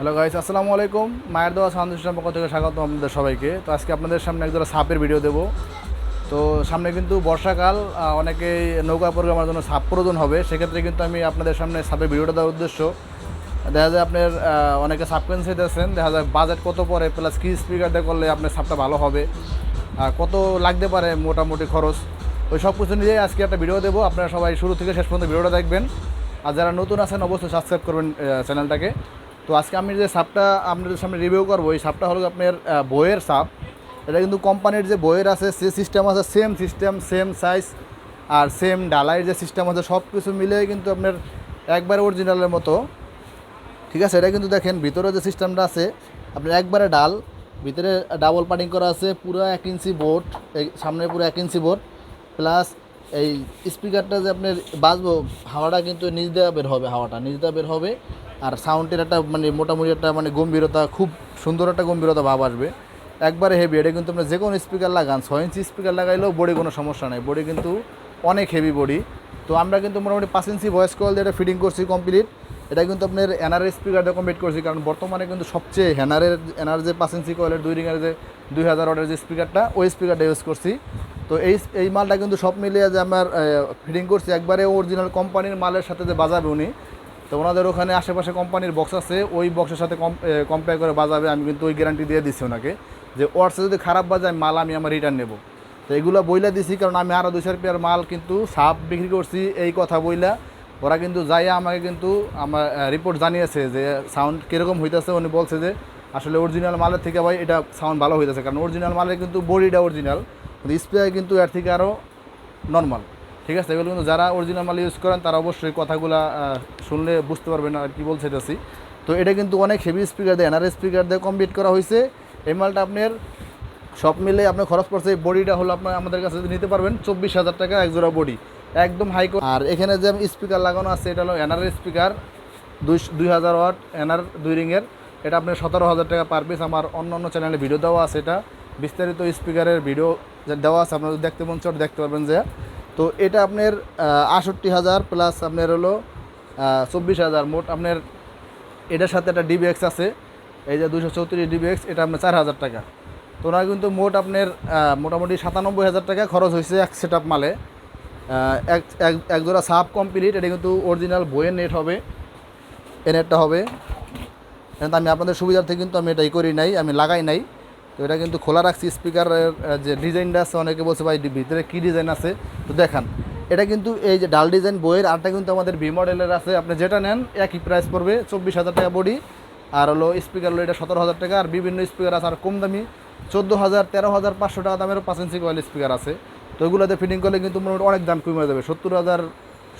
Hello guys আসসালামু আলাইকুম মায়ের দেওয়া সিস্টেম পক্ষ থেকে স্বাগত আপনাদের সবাইকে। তো আজকে আপনাদের সামনে একজোড়া সাপের ভিডিও দেবো। তো সামনে কিন্তু বর্ষাকাল অনেকেই নৌকা প্রোগ্রামের জন্য সাপ প্রয়োজন হবে। সেক্ষেত্রে কিন্তু আমি আপনাদের সামনে সাপের ভিডিওটা দেওয়ার উদ্দেশ্য। দেখা যায় আপনার অনেকে সাপ কিনতে চাইতেছেন? দেখা যায় বাজেট কত পড়ে প্লাস কি স্পিকার দিয়ে করলে আপনার সাপটা ভালো হবে? আর কত লাগতে পারে মোটামুটি খরচ? ওই সব কিছু নিয়েই আজকে একটা ভিডিও দেবো। আপনারা সবাই শুরু থেকে শেষ পর্যন্ত ভিডিওটা দেখবেন। আর যারা নতুন আছেন, অবশ্যই সাবস্ক্রাইব করবেন চ্যানেলটাকে তো আজকে আমি যে সাপটা আপনাদের সামনে রিভিউ করব, এই সাপটা হলো আপনার বইয়ের সাপ। এটা কিন্তু কোম্পানির যে বইয়ের আছে, সে সিস্টেম আছে সেম সিস্টেম সেম সাইজ আর সেম ডালাইয়ের যে সিস্টেম আছে সব কিছু মিলে কিন্তু আপনার একবারে অরিজিনালের মতো। ঠিক আছে? এটা কিন্তু দেখেন, ভিতরে যে সিস্টেমটা আছে, আপনার একবারে ডাল, ভিতরে ডাবল পাটিং করা আছে, পুরো এক ইঞ্চি বোর্ড এই সামনে পুরো এক ইঞ্চি বোর্ড প্লাস এই স্পিকারটা যে আপনার বাজবো হাওয়াটা কিন্তু নিজ দেওয়া বের হবে, হাওয়াটা নিজ দেওয়া বের হবে। আর সাউন্ডের একটা মানে মোটামুটি একটা মানে গম্ভীরতা, খুব সুন্দর একটা গম্ভীরতা ভাব আসবে। একবারে হেভি এটা কিন্তু আপনার যে কোনো স্পিকার লাগান, ছয় ইঞ্চি স্পিকার লাগাইলেও বডি কোনো সমস্যা নেই। বডি কিন্তু অনেক হেভি বডি তো আমরা কিন্তু মোটামুটি পাঁচ ইঞ্চি ভয়েস কল দিয়ে এটা করছি কমপ্লিট এটা কিন্তু আপনার এনআর স্পিকার দিয়ে কমপ্লিট করছি, কারণ বর্তমানে কিন্তু সবচেয়ে হ্যানারের এনআর যে পাঁচ ইঞ্চি কয়েলের দুই রিংয়ের যে দুই হাজার ওয়াটের যে স্পিকারটা ওই স্পিকারটা ইউজ করছি। তো এই এই মালটা কিন্তু সব মিলিয়ে যে আমার ফিটিং করছি, একবারে অরিজিনাল কোম্পানির মালের সাথে যে বাজাবে উনি তো ওনাদের ওখানে আশেপাশে কোম্পানির বক্স আছে, ওই বক্সের সাথে কম্পেয়ার করে বাজাবে, আমি কিন্তু ওই গ্যারান্টি দিয়ে দিচ্ছি ওনাকে যে ওয়ার্সে যদি খারাপ বাজায়, মাল আমি আমার রিটার্ন নেব। তো এগুলো বইলা দিছি, কারণ আমি আরও দুই চার পেয়ার মাল কিন্তু সাপ বিক্রি করছি, এই কথা বইলা। ওরা কিন্তু যাইয়া আমাকে কিন্তু আমার রিপোর্ট জানিয়েছে যে সাউন্ড কীরকম হইতেছে। উনি বলছে যে আসলে অরিজিনাল মালের থেকে ভাই এটা সাউন্ড ভালো হইতেছে, কারণ অরিজিনাল মালের কিন্তু বডিটা অরিজিনাল কিন্তু স্প্রে কিন্তু এর থেকে আরও নর্মাল ঠিক আছে, এগুলো কিন্তু যারা অরিজিনাল মাল ইউজ করেন, তারা অবশ্যই কথাগুলো শুনলে বুঝতে পারবেন আর কি বলছে এটাছি তো এটা কিন্তু অনেক হেভি স্পিকার দিয়ে এনআর স্পিকার দিয়ে কমপ্লিট করা হয়েছে। এই মালটা আপনার সব মিলে আপনার খরচ পড়ছে, এই বডিটা হলো আপনার আমাদের কাছে নিতে পারবেন, চব্বিশ হাজার টাকা এক জোড়া বডি একদম হাই আর এখানে যে স্পিকার লাগানো আছে, এটা হলো এনআর স্পিকার দুই দুই হাজার ওয়াট এনআর দুই রিংয়ের। এটা আপনার সতেরো হাজার টাকা পার পিস আমার অন্য অন্য চ্যানেলে ভিডিও দেওয়া আছে এটা। বিস্তারিত স্পিকারের ভিডিও দেওয়া আছে, আপনারা দেখতে মন চান, দেখতে পারবেন যে। তো এটা আপনার আষট্টি হাজার প্লাস আপনার হলো চব্বিশ হাজার মোট আপনার, এটার সাথে একটা ডিবিএক্স আছে। এই যে দুশো চৌত্রিশ ডিবিএক্স এটা আপনার চার হাজার টাকা। তো ওনার কিন্তু মোট আপনার মোটামুটি সাতানব্বই হাজার টাকা খরচ হয়েছে এক সেট আপ মালে এক, এক- জোড়া সাপ কমপ্লিট এটা কিন্তু অরিজিনাল বইয়ের নেট হবে। এ নেটটা হবে। আমি আপনাদের সুবিধার্থে কিন্তু আমি এটাই করি নাই, আমি লাগাই নাই। তো এটা কিন্তু খোলা রাখছি স্পিকারের যে ডিজাইনটা আছে, অনেকে বলছে, ভাই ভিতরে কী ডিজাইন আছে? তো দেখান। এটা কিন্তু এই যে ডাল ডিজাইন বইয়ের, আরটা কিন্তু আমাদের ভি মডেলের আছে। আপনি যেটা নেন, একই প্রাইস পড়বে, চব্বিশ হাজার টাকা বডি আর হলো স্পিকার হলো এটা সতেরো হাজার টাকা। আর বিভিন্ন স্পিকার আছে, আর কম দামি, চোদ্দ হাজার, তেরো হাজার, পাঁচশো টাকা দামেরও পাঁচ ইঞ্চি কয়েল স্পিকার আছে। তো ওগুলোতে ফিটিং করলে কিন্তু মোটামুটি অনেক দাম কমে যাবে। সত্তর হাজার,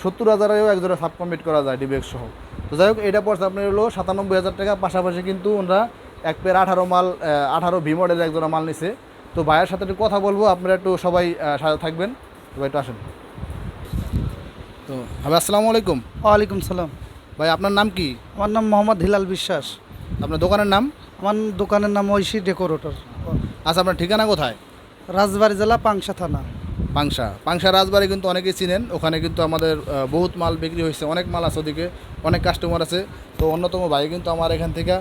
সত্তর হাজারেও এক জোড়া সাব কমপ্লিট করা যায় ডিবিএক্স সহ। তো যাই হোক, এটা পড়ছে আপনার হলো সাতানব্বই হাজার টাকা। পাশাপাশি কিন্তু ওনারা এক পের আঠারো মাল আঠারো ভি মডেলের এক মাল নিছে। তো ভাইয়ের সাথে একটু কথা বলব আপনারা একটু সবাই সাথে থাকবেন। তো ভাই একটু আসেন। তো ভাই আসসালামু আলাইকুম। ওয়ালাইকুম সালাম। ভাই আপনার নাম কি? আমার নাম মোহাম্মদ হিলাল বিশ্বাস। আপনার দোকানের নাম? আমার দোকানের নাম ঐশী ডেকোরেটর। আচ্ছা আপনার ঠিকানা কোথায়? রাজবাড়ি জেলা পাংশা থানা। পাংশা। পাংশা রাজবাড়ি কিন্তু অনেকেই চিনেন। ওখানে কিন্তু আমাদের বহুত মাল বিক্রি হয়েছে অনেক মাল আছে ওদিকে অনেক কাস্টমার আছে। তো অন্যতম ভাই কিন্তু আমার এখান থেকে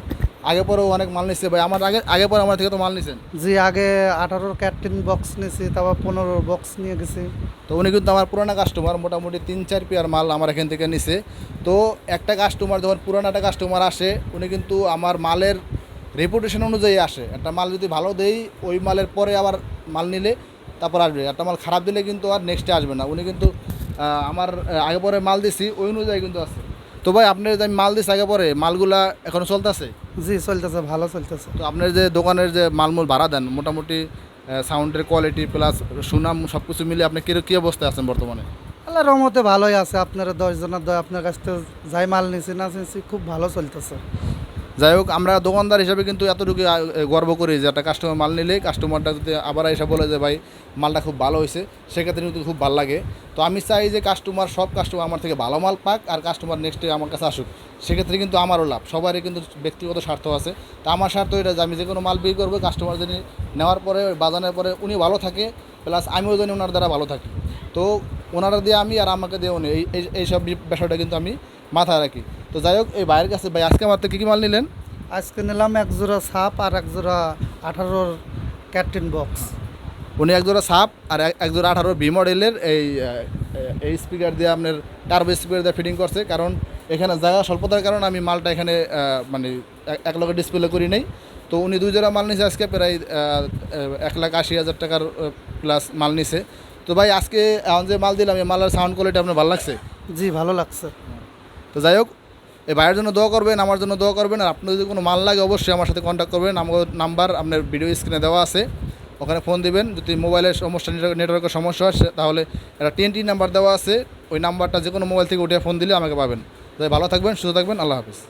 আগে পরেও অনেক মাল নিচ্ছে ভাই। আমার আগে আগে পরে আমার থেকে তো মাল নিছেন। জি আগে আঠারোর ক্যাটিন বক্স নিয়েছি তারপর পনেরো বক্স নিয়ে গেছি। তো উনি কিন্তু আমার পুরানা কাস্টমার মোটামুটি তিন চার পেয়ার মাল আমার এখান থেকে নিছে। তো একটা কাস্টমার যখন পুরানো একটা কাস্টমার আসে উনি কিন্তু আমার মালের রেপুটেশন অনুযায়ী আসে। একটা মাল যদি ভালো দেই ওই মালের পরে আবার মাল নিলে তারপর আসবে। একটা মাল খারাপ দিলে কিন্তু আর নেক্সটে আসবে না। উনি কিন্তু আমার আগে পরে মাল দিছি ওই অনুযায়ী কিন্তু আছে তো ভাই আপনার যে মাল দিছি আগে পরে মালগুলা এখনও চলতেছে? জি চলতেছে ভালো চলতেছে। তো আপনার যে দোকানের যে মালমূল ভাড়া দেন মোটামুটি সাউন্ডের কোয়ালিটি প্লাস সুনাম সব কিছু মিলে আপনি কী কী অবস্থায় আছেন বর্তমানে? আল্লাহ রহমতে ভালোই আছে আপনারা দশজনের দয় আপনার কাছ থেকে যাই মাল নিয়েছি না খুব ভালো চলতেছে। যাই হোক, আমরা দোকানদার হিসাবে কিন্তু এতটুকু গর্ব করি যে একটা কাস্টমার মাল নিলে কাস্টমারটা যদি আবার এসে বলে যে, ভাই, মালটা খুব ভালো হয়েছে সেক্ষেত্রে কিন্তু খুব ভালো লাগে। তো আমি চাই যে কাস্টমার সব কাস্টমার আমার থেকে ভালো মাল পাক আর কাস্টমার নেক্সটে আমার কাছে আসুক। সেক্ষেত্রে কিন্তু আমারও লাভ, সবারই কিন্তু ব্যক্তিগত স্বার্থ আছে। তো আমার স্বার্থ এটা যে আমি যে কোনো মাল বিক্রি করব কাস্টমার যদি নেওয়ার পরে, বাজানোর পরে উনি ভালো থাকে প্লাস আমিও জানি ওনার দ্বারা ভালো থাকি। তো ওনারা দিয়ে আমি আর আমাকে দিয়ে উনি, এই, এই- এইসব বিষয়টা কিন্তু আমি মাথায় রাখি। তো যাই হোক এই ভাইয়ের কাছে ভাই আজকে আমার থেকে কী কী মাল নিলেন? আজকে নিলাম এক জোড়া সাপ আর এক জোড়া আঠারোর ক্যাটরিন বক্স। উনি এক জোড়া সাপ আর এক- জোড়া আঠারো বি মডেলের এই এই স্পিকার দিয়ে আপনার টার্বো স্পিকার দিয়ে ফিটিং করছে। কারণ এখানে জায়গা স্বল্পতার কারণে আমি মালটা এখানে মানে এক- লগে ডিসপ্লে করি নাই। তো উনি দুই জোড়া মাল নিছে আজকে প্রায় এক লাখ আশি হাজার টাকার প্লাস মাল নিছে। তো ভাই আজকে এখন যে মাল দিলাম এই মালের সাউন্ড কোয়ালিটি আপনার ভালো লাগছে? জি ভালো লাগছে। তো যাই হোক এই ভাইয়ের জন্য দোয়া করবেন, আমার জন্য দোয়া করবেন, আর আপনার যদি কোনো মাল লাগে অবশ্যই আমার সাথে কন্ট্যাক্ট করবেন। আমার নাম্বার আপনার ভিডিও স্ক্রিনে দেওয়া আছে। ওখানে ফোন দিবেন, যদি মোবাইলের সমস্যা নেটওয়ার্ক- নেটওয়ার্কের সমস্যা হয় তাহলে একটা টিএনটি নাম্বার দেওয়া আছে। ওই নাম্বারটা যে কোনো মোবাইল থেকে উঠে ফোন দিলে আমাকে পাবেন। তাই ভালো থাকবেন, সুস্থ থাকবেন, আল্লাহ হাফিজ।